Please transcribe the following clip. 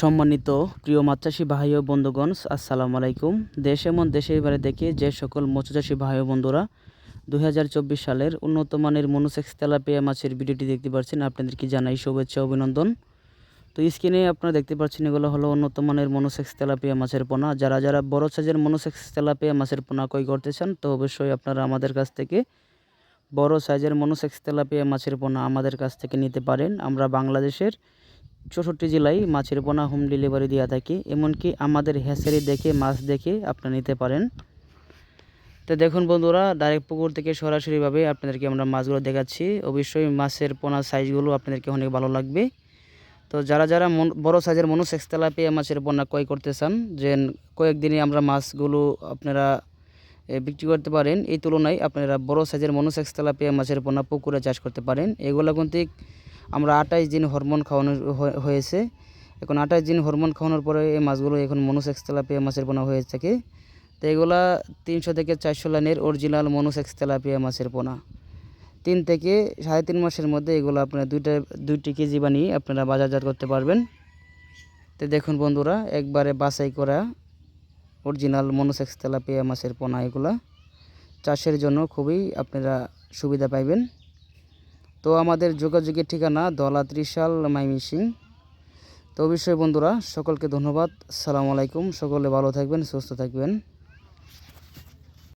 সম্মানিত প্রিয় মাছ চাষি ভাই ও বন্ধুগণ, আসসালামু আলাইকুম। দেশ এমন দেশের বাইরে থেকে যে সকল মৎস্যচাষী ভাই ও বন্ধুরা দুই হাজার চব্বিশ সালের উন্নত মানের মনোসেক্স তেলাপিয়া মাছের ভিডিওটি দেখতে পাচ্ছেন আপনাদেরকে জানাই শুভেচ্ছা, অভিনন্দন। তো স্ক্রিনে আপনারা দেখতে পাচ্ছেন এগুলো হলো উন্নত মানের মনোসেক্স তেলাপিয়া মাছের পোনা। যারা যারা বড় সাইজের মনোসেক্স তেলাপিয়া মাছের পোনা কই করতে চান, তো অবশ্যই আপনারা আমাদের কাছ থেকে বড় সাইজের মনোসেক্স তেলাপিয়া মাছের পোনা আমাদের কাছ থেকে নিতে পারেন। আমরা বাংলাদেশের চৌষট্টি জেলায় মাছের পোনা হোম ডেলিভারি দেওয়া থাকে, এমনকি আমাদের হ্যাচারি দেখে, মাছ দেখে আপনারা নিতে পারেন। তো দেখুন বন্ধুরা ডাইরেক্ট পুকুর থেকে সরাসরিভাবে আপনাদেরকে আমরা মাছগুলো দেখাচ্ছি। অবশ্যই মাছের পোনা সাইজগুলো আপনাদেরকে অনেক ভালো লাগবে। তো যারা যারা বড়ো সাইজের মনোসেক্স তেলাপিয়া মাছের পোনা ক্রয় করতে চান যে কয়েকদিনে আমরা মাছগুলো আপনারা বিক্রি করতে পারেন, এই তুলনায় আপনারা বড় সাইজের মনোসেক্স তেলাপিয়া মাছের পোনা পুকুরে চাষ করতে পারেন। এগুলো কিন্তু আমরা আঠাইশ দিন হরমোন খাওয়ানো হয়ে- হয়েছে। এখন আঠাইশ দিন হরমোন খাওয়ানোর পরে এই মাছগুলো এখন মনোসেক্স তেলাপিয়া মাছের পোনা হয়ে থাকে। তো এগুলা তিনশো থেকে চারশো লাইনের অরিজিনাল মনোসেক্স তেলাপিয়া মাছের পোনা। তিন থেকে সাড়ে তিন মাসের মধ্যে এগুলো আপনারা দুইটা, দুইটি কেজি বানিয়ে আপনারা বাজারজাত করতে পারবেন। তো দেখুন বন্ধুরা, একবারে বাছাই করা অরিজিনাল মনোসেক্স তেলাপিয়া মাছের পোনা এগুলা। চাষের জন্য খুবই আপনারা সুবিধা পাইবেন। তো আমাদের যোগাযোগের ঠিকানা দলা ত্রিশাল মাইমিসিং তো অবশ্যই বন্ধুরা, সকলকে ধন্যবাদ। সালাম আলাইকুম। সকলে ভালো থাকবেন, সুস্থ থাকবেন।